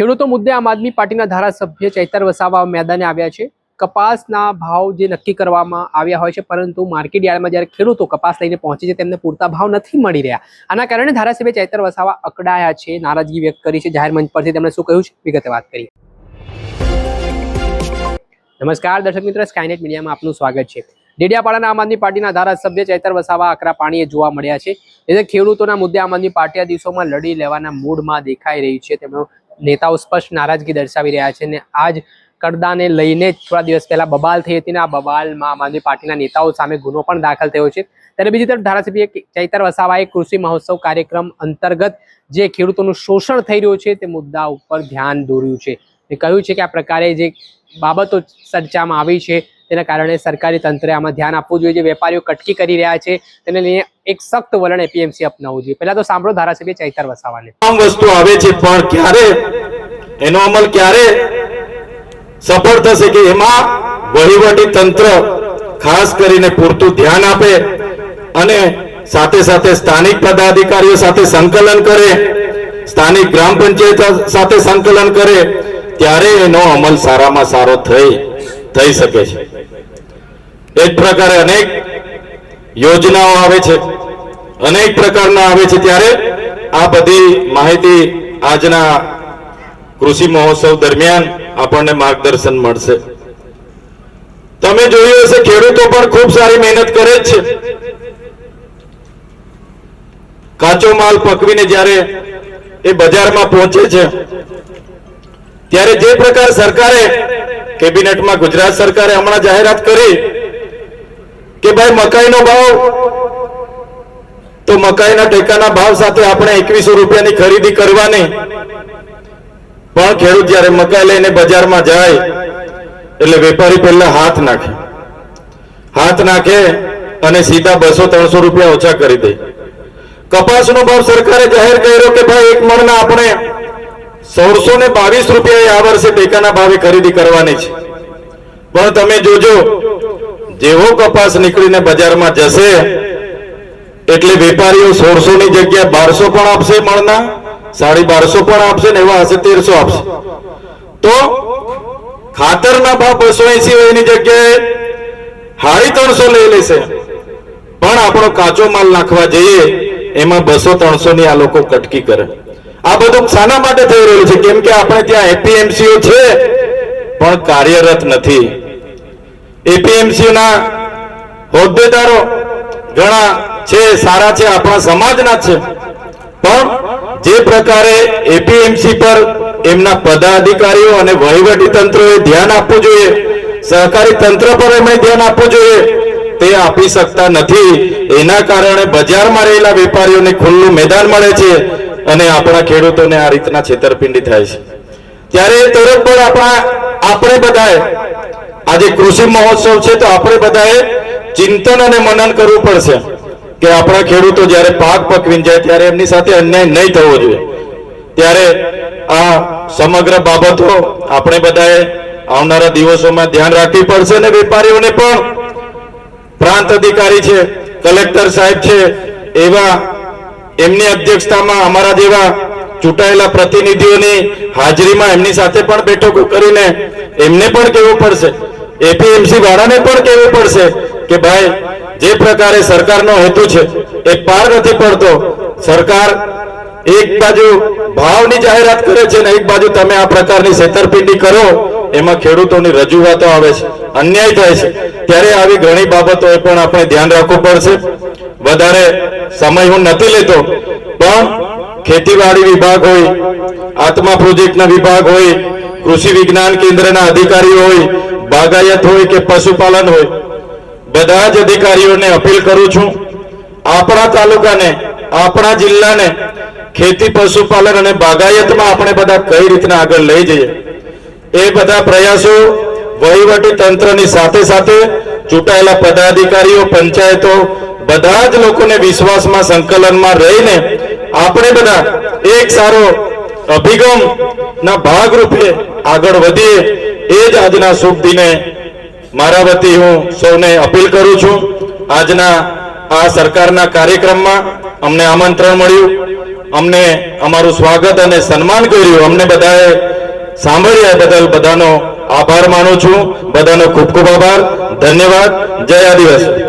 ખેડૂતો મુદ્દે આમ આદમી પાર્ટીના ધારાસભ્ય ચૈતર વસાવા મેદાને આવ્યા છે. કપાસના ભાવ જે નક્કી કરવામાં આવ્યા હોય છે, પરંતુ માર્કેટ જ્યારે ખેડૂતો કપાસ લઈને પહોંચે છે, તેમને પૂરતા ભાવ નથી મળી રહ્યા. આના કારણે ધારાસભ્ય ચૈતર વસાવા અકડાયા છે, નારાજગી વ્યક્ત કરી છે. જાહેર મંચ પરથી તેમણે શું કહ્યું છે, વિગતે વાત કરી નમસ્કાર, દર્શક મિત્રો સ્કાયનેટ મીડિયામાં આપનું સ્વાગત છે. ડેડિયાપાડાના આમ આદમી પાર્ટીના ધારાસભ્ય ચૈતર વસાવા આકરા પાણીએ જોવા મળ્યા છે. એટલે ખેડૂતોના મુદ્દે આમ આદમી પાર્ટી આ દિવસોમાં લડી લેવાના મૂડમાં દેખાઈ રહી છે. તેમનો નેતાઓ સ્પષ્ટ નારાજગી દર્શાવી રહ્યા છે અને આજ કરદાને લઈને થોડા દિવસ પહેલા બબાલ થઈ હતી ને આ બબાલમાં આમ પાર્ટીના નેતાઓ સામે ગુનો પણ દાખલ થયો છે. ત્યારે બીજી તરફ ધારાસભ્ય ચૈતર વસાવાએ કૃષિ મહોત્સવ કાર્યક્રમ અંતર્ગત જે ખેડૂતોનું શોષણ થઈ રહ્યું છે તે મુદ્દા ઉપર ધ્યાન દોર્યું છે. એ કહ્યું છે કે આ પ્રકારે જે બાબતો ચર્ચામાં આવી છે તેના કારણે સરકારી તંત્રે આમાં ધ્યાન આપવું જોઈએ. જે વેપારીઓ કટકી કરી રહ્યા છે, તેને લઈને એક સખ્ત વલણ એપીએમસી અપનાવવું જોઈએ. પહેલા તો સાંભળો ધારાસભ્ય ચૈતર વસાવાને. તમામ વસ્તુ આવે છે, પણ ક્યારે? એનો અમલ ક્યારે? સફળ થશે કે એમાં વહીવટી તંત્ર ખાસ કરીને પૂરતું ધ્યાન આપે અને સાથે સાથે સ્થાનિક પદાધિકારીઓ સાથે સંકલન કરે, સ્થાનિક ગ્રામ પંચાયત સાથે સંકલન કરે, ત્યારે એનો અમલ સારામાં સારો થઈ. થઈ શકે છે. એ જ પ્રકારે અનેક યોજનાઓ આવે છે. અનેક પ્રકારના આવે છે ત્યારે આ બધી માહિતી આજના કૃષિ મહોત્સવ દરમિયાન આપણને માર્ગદર્શન મળશે. તમે જોયું હશે ખેડૂતો પણ ખૂબ સારી મહેનત કરે જ છે. કાચો માલ પકવીને જ્યારે એ બજારમાં પહોંચે છે, ત્યારે જે પ્રકાર સરકારે કેબિનેટમાં ગુજરાત સરકારે હમણાં જાહેરાત કરી કે ભાઈ મકાઈનો ભાવ, તો મકાઈના ટેકાના ભાવ સાથે આપણે એકવીસો રૂપિયાની ખરીદી કરવાની. પણ ખેડૂત જયારે મકાઈ લઈને બજારમાં જાય, એટલે વેપારી પહેલા હાથ નાખે. હાથ નાખે અને સીધા બસો ત્રણસો રૂપિયા ઓછા કરી દે. કપાસનો ભાવ સરકારે જાહેર કર્યો કે ભાઈ એક મણના આપણે સોળસો ને બાવીસ રૂપિયા આ વર્ષે ટેકાના ભાવે ખરીદી કરવાની છે. પણ તમે જોજો, જેવો કપાસ નીકળીને બજારમાં જશે, એટલે વેપારીઓ સોળસો ની જગ્યાએ બારસો પણ આપશે મળના સાડી બારસો પણ આપશે ને એવા હશે તેરસો આપશે. તો ખાતરના ભાવ બસો એસી હોય એની જગ્યાએ સાડી ત્રણસો લઈ લેશે. પણ આપણો કાચો માલ નાખવા જઈએ, એમાં બસો ત્રણસો ની આ લોકો કટકી કરે. આ બધું શાના માટે થઈ રહ્યું છે? કેમ કે આપણે ત્યાં એપીએમસીઓ છે, પણ કાર્યરત નથી. એપીએમસીના હોદ્દેદારો ઘણા છે, સારા છે, આપણા સમાજના છે. પણ જે પ્રકારે એપીએમસી પર એમના પદાધિકારીઓ અને વહીવટી તંત્રોએ ધ્યાન આપવું જોઈએ, સહકારી તંત્ર પર એમણે ધ્યાન આપવું જોઈએ, તે આપી શકતા નથી. એના કારણે બજારમાં રહેલા વેપારીઓને ખુલ્લું મેદાન મળે છે. અને આપણા ખેડૂતોને આ રીતના છેતરપિંડી થાય છે. ત્યારે તરત પણ આપણા આપણે બધાએ આજે કૃષિ મહોત્સવ છે તો આપણે બધાએ ચિંતન અને મનન કરવું પડશે કે આપણા ખેડૂતો જ્યારે પાક પકવીને જાય ત્યારે એમની સાથે અન્યાય નહીં થવો જોઈએ. ત્યારે આ સમગ્ર બાબતો આપણે બધાએ આવનારા દિવસોમાં ધ્યાન રાખવી પડશે અને વેપારીઓને પણ. પ્રાંત અધિકારી છે, કલેક્ટર સાહેબ છે, એવા એમની અધ્યક્ષતામાં અમારા જેવા ચૂંટાયેલા પ્રતિનિધિઓની હાજરીમાં એમની સાથે પણ બેઠકો કરીને એમને પણ કહેવું પડશે. એપીએમસી વાળાને પણ કહેવું પડશે કે ભાઈ, જે પ્રકારે સરકારનો હેતુ છે, એ પાર નથી પડતો. સરકાર એક બાજુ ભાવની જાહેરાત કરે છે ને એક બાજુ તમે આ પ્રકારની છેતરપિંડી કરો, એમાં ખેડૂતોની રજૂઆતો આવે છે, અન્યાય થાય છે. ત્યારે આવી ઘણી બાબતોએ પણ આપણે ધ્યાન રાખવું પડશે. વધારે સમય હું નથી લેતો. પણ ખેતીવાડી વિભાગ હોય, આત્મા પ્રોજેક્ટના વિભાગ હોય, કૃષિ વિજ્ઞાન કેન્દ્રના અધિકારીઓ હોય, બાગાયત હોય કે પશુપાલન હોય, બધા જ અધિકારીઓને અપીલ કરું છું, આપણા તાલુકાને, આપણા જિલ્લાને ખેતી, પશુપાલન અને બાગાયતમાં આપણે બધા કઈ રીતના આગળ લઈ જઈએ. એ બધા પ્રયાસો વહીવટી તંત્રની સાથે સાથે ચૂંટાયેલા પદાધિકારીઓ, પંચાયતો બધા જ લોકોને વિશ્વાસમાં, સંકલનમાં રહીને આપણે બધા એક સારો અભિગમ ના ભાગરૂપે આગળ વધીએ, એ જ આજના શુભ દિને મારા વતી હું સૌને અપીલ કરું છું. આજના આ સરકારના કાર્યક્રમમાં અમને આમંત્રણ મળ્યું. અમને અમારું સ્વાગત અને સન્માન કર્યું. અમને બધાએ સાંભળ્યા બદલ બધાનો આભાર માનું છું. બધાનો ખૂબ ખૂબ આભાર. ધન્યવાદ. જય આદિવાસી